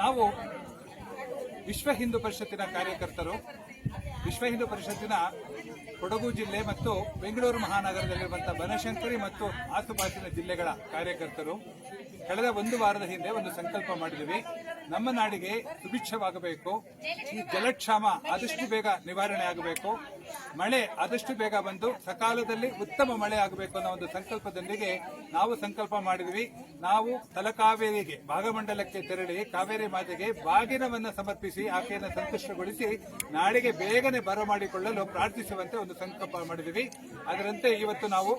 ನಾವು ವಿಶ್ವ ಹಿಂದೂ ಪರಿಷತ್ತಿನ ಕಾರ್ಯಕರ್ತರು ವಿಶ್ವ ಹಿಂದೂ ಪರಿಷತ್ತಿನ ಕೊಡಗು ಜಿಲ್ಲೆ ಮತ್ತು ಬೆಂಗಳೂರು ಮಹಾನಗರದಲ್ಲಿರುವಂತಹ ಬನಶಂಕರಿ ಮತ್ತು ಆಸುಪಾಸಿನ ಜಿಲ್ಲೆಗಳ ಕಾರ್ಯಕರ್ತರು ಕಳೆದ ಒಂದು ವಾರದ ಹಿಂದೆ ಒಂದು ಸಂಕಲ್ಪ ಮಾಡಿದ್ವಿ. ನಮ್ಮ ನಾಡಿಗೆ ಸುಭಿಕ್ಷವಾಗಬೇಕು. ಈ ಜಲಕ್ಷಾಮ ಆದಷ್ಟು ಬೇಗ ನಿವಾರಣೆ ಆಗಬೇಕು. ಮಳೆ ಆದಷ್ಟು ಬೇಗ ಬಂದು ಸಕಾಲದಲ್ಲಿ ಉತ್ತಮ ಮಳೆ ಆಗಬೇಕು ಅನ್ನೋ ಒಂದು ಸಂಕಲ್ಪದೊಂದಿಗೆ ನಾವು ಸಂಕಲ್ಪ ಮಾಡಿದ್ವಿ. ನಾವು ತಲಕಾವೇರಿಗೆ, ಭಾಗಮಂಡಲಕ್ಕೆ ತೆರಳಿ ಕಾವೇರಿ ಮಾತೆಗೆ ಬಾಗಿನವನ್ನು ಸಮರ್ಪಿಸಿ ಆಕೆಯನ್ನು ಸಂತುಷ್ಟಗೊಳಿಸಿ ನಾಡಿಗೆ ಬೇಗನೆ ಬರಮಾಡಿಕೊಳ್ಳಲು ಪ್ರಾರ್ಥಿಸುವಂತೆ ಒಂದು ಸಂಕಲ್ಪ ಮಾಡಿದ್ದೀವಿ. ಅದರಂತೆ ಇವತ್ತು ನಾವು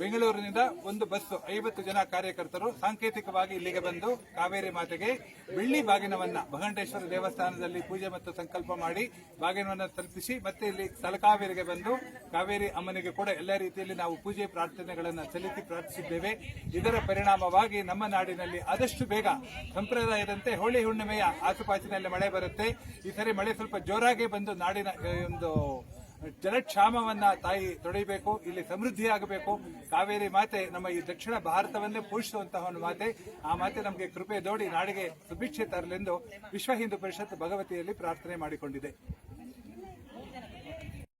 ಬೆಂಗಳೂರಿನಿಂದ ಒಂದು ಬಸ್ ಐವತ್ತು ಜನ ಕಾರ್ಯಕರ್ತರು ಸಾಂಕೇತಿಕವಾಗಿ ಇಲ್ಲಿಗೆ ಬಂದು ಕಾವೇರಿ ಮಾತೆಗೆ ಬೆಳ್ಳಿ ಬಾಗಿನವನ್ನ ಭಗಂಟೇಶ್ವರ ದೇವಸ್ಥಾನದಲ್ಲಿ ಪೂಜೆ ಮತ್ತು ಸಂಕಲ್ಪ ಮಾಡಿ ಬಾಗಿನವನ್ನ ತಲುಪಿಸಿ ಮತ್ತೆ ಇಲ್ಲಿ ತಲಕಾವೇರಿಗೆ ಬಂದು ಕಾವೇರಿ ಅಮ್ಮನಿಗೆ ಕೂಡ ಎಲ್ಲ ರೀತಿಯಲ್ಲಿ ನಾವು ಪೂಜೆ ಪ್ರಾರ್ಥನೆಗಳನ್ನು ಸಲ್ಲಿಸಿ ಪ್ರಾರ್ಥಿಸಿದ್ದೇವೆ. ಇದರ ಪರಿಣಾಮವಾಗಿ ನಮ್ಮ ನಾಡಿನಲ್ಲಿ ಆದಷ್ಟು ಬೇಗ ಸಂಪ್ರದಾಯದಂತೆ ಹೋಳಿ ಹುಣ್ಣಿಮೆಯ ಆಸುಪಾಸಿನಲ್ಲಿ ಮಳೆ ಬರುತ್ತೆ. ಈ ಸರಿ ಮಳೆ ಸ್ವಲ್ಪ ಜೋರಾಗಿ ಬಂದು ನಾಡಿನ ಒಂದು ಜನಕ್ಷಾಮವನ್ನ ತಾಯಿ ತೊಡೆಯಬೇಕು ಇಲ್ಲಿ ಸಮೃದ್ಧಿಯಾಗಬೇಕು. ಕಾವೇರಿ ಮಾತೆ ನಮ್ಮ ಈ ದಕ್ಷಿಣ ಭಾರತವನ್ನೇ ಪೋಷಿಸುವಂತಹ ಒಂದು ಮಾತೆ. ಆ ಮಾತೆ ನಮಗೆ ಕೃಪೆ ದೋಡಿ ನಾಡಿಗೆ ಸುಭಿಕ್ಷೆ ತರಲೆಂದು ವಿಶ್ವ ಹಿಂದೂ ಪರಿಷತ್ ಭಗವತಿಯಲ್ಲಿ ಪ್ರಾರ್ಥನೆ ಮಾಡಿಕೊಂಡಿದೆ.